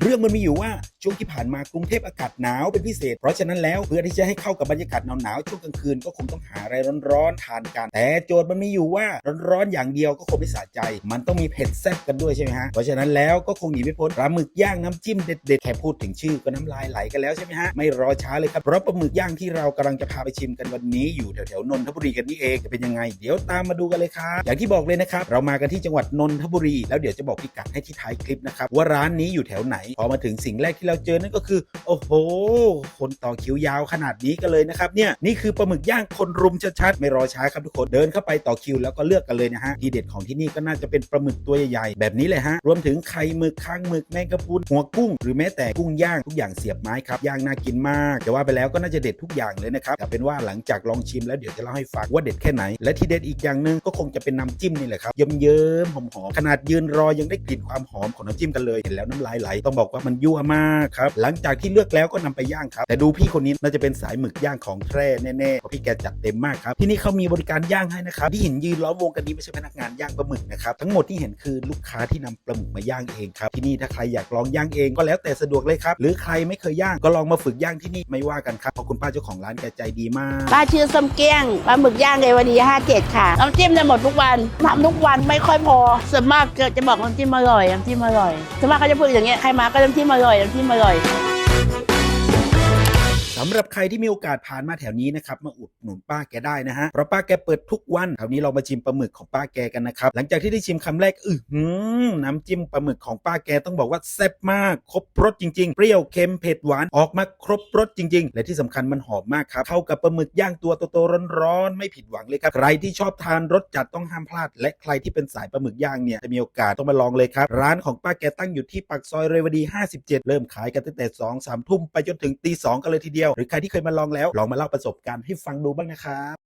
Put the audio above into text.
เรื่องมันมีอยู่ว่า ช่วงที่ผ่านมากรุงเทพอากาศหนาวเป็นพิเศษ เพราะฉะนั้นแล้วเพื่อที่จะให้เข้ากับบรรยากาศหนาวๆช่วงกลางคืนก็คงต้องหาอะไรร้อนๆทานกัน แต่โจทย์มันมีอยู่ว่าร้อนๆอย่างเดียวก็คงไม่สะใจ มันต้องมีเผ็ดแซ่บกันด้วยใช่ไหมฮะเพราะฉะนั้นแล้วก็คงหนีไม่พ้นปลาหมึกย่างน้ำจิ้มเด็ดๆแค่พูดถึงชื่อก็น้ำลายไหลกันแล้วใช่ไหมฮะไม่รอช้าเลยครับเพราะปลาหมึกย่างที่เรากำลังจะพาไปชิมกันวันนี้อยู่แถวๆนนทบุรีกันนี่เองจะเป็นยังไง เดี๋ยวตามมาดูกันเลยครับอย่างที่บอกเลยนะครับเรามากันที่จังหวัดนนทบุรี แล้วเดี๋ยวจะบอกพิกัดให้ที่ท้ายคลิปนะครับว่าร้านนี้อยู่แถวไหนพอมาถึงสิ่งแรกที่เราเจอนั่นก็คือ โอ้โห คนต่อคิวยาวขนาดนี้กันเลยนะครับเนี่ยนี่คือปลาหมึกย่างคนรุมชัดๆไม่รอช้าครับทุกคนเดินเข้าไปต่อคิวแล้วก็เลือกกันเลยนะฮะทีเด็ดของที่นี่ก็น่าจะเป็นปลาหมึกตัวใหญ่ๆแบบนี้เลยฮะรวมถึงไข่หมึกคางหมึกแมงกะพรุนหัวกุ้ง หรือแม้แต่กุ้งย่างทุกอย่างเสียบไม้ครับย่างน่ากินมากแต่ว่าไปแล้วก็น่าจะเด็ดทุกอย่างเลยนะครับแต่เป็นว่าหลังจากลองชิมแล้วเดี๋ยวจะเล่าให้ฟังว่าเด็ดแค่ไหน และที่เด็ดอีกอย่างหนึ่งก็คงจะเป็นน้ำจิ้มนี่แหละครับเยิ้มๆหอมๆขนาดยืนรอยังได้กลิ่นความหอมของน้ำจิ้มกันเลยเห็นแล้วน้ำลายไหลต้องบอกว่ามันยั่วมากครับ หลังจากที่เลือกแล้วก็นำไปย่างครับ แต่ดูพี่คนนี้น่าจะเป็นสายหมึกย่างของแท้แน่ๆเพราะพี่แกจัดเต็มมากครับ ที่นี่เขามีบริการย่างให้นะครับ ที่เห็นยืนล้อมวงกันนี้ไม่ใช่พนักงานย่างปลาหมึกนะครับ ทั้งหมดที่เห็นคือลูกค้าที่นำปลาหมึกมาย่างเองครับ ที่นี่ถ้าใครอยากลองย่างเองก็แล้วแต่สะดวกเลยครับ หรือใครไม่เคยย่างก็ลองมาฝึกย่างที่นี่ไม่ว่ากันครับเพราะคุณป้าเจ้าของร้านแกใจดีมาก ป้าชื่อส้มเกี้ยง ปลาหมึกย่างเรวดี57 ค่ะ น้ำจิ้มจะหมดทุกวันทำทุกวันไม่ค่อยพอส่วนมากจะบอกน้ำจิ้มอร่อยน้ำจิ้มอร่อยส่วนมากเขาจะพูดอย่างเงี้ย ใครมาก็น้ำจิ้มอร่อยน้ำจิ้มมอร่อย สำหรับใครที่มีโอกาสผ่านมาแถวนี้นะครับมาอุดหนุนป้าแกได้นะฮะเพราะป้าแกเปิดทุกวันคราวนี้เรามาชิมปลาหมึกของป้าแกกันนะครับหลังจากที่ได้ชิมคำแรกอือหือน้ำจิ้มปลาหมึกของป้าแกต้องบอกว่าแซ่บมาก ครบรสจริง ๆ เปรี้ยวเค็มเผ็ดหวานออกมาครบรสจริง ๆ และที่สำคัญมันหอมมากครับเข้ากับปลาหมึกย่างตัวโตๆร้อนๆไม่ผิดหวังเลยครับใครที่ชอบทานรสจัดต้องห้ามพลาด และใครที่เป็นสายปลาหมึกย่างเนี่ยจะมีโอกาสต้องมาลองเลยครับร้านของป้าแกตั้งอยู่ที่ปากซอยเรวดี 57 เริ่มขายกันตั้งแต่2 3ทุ่มไปจนถึงตี2กันเลยทีเดียว หรือใครที่เคยมาลองแล้วลองมาเล่าประสบการณ์ให้ฟังดูบ้างนะครับ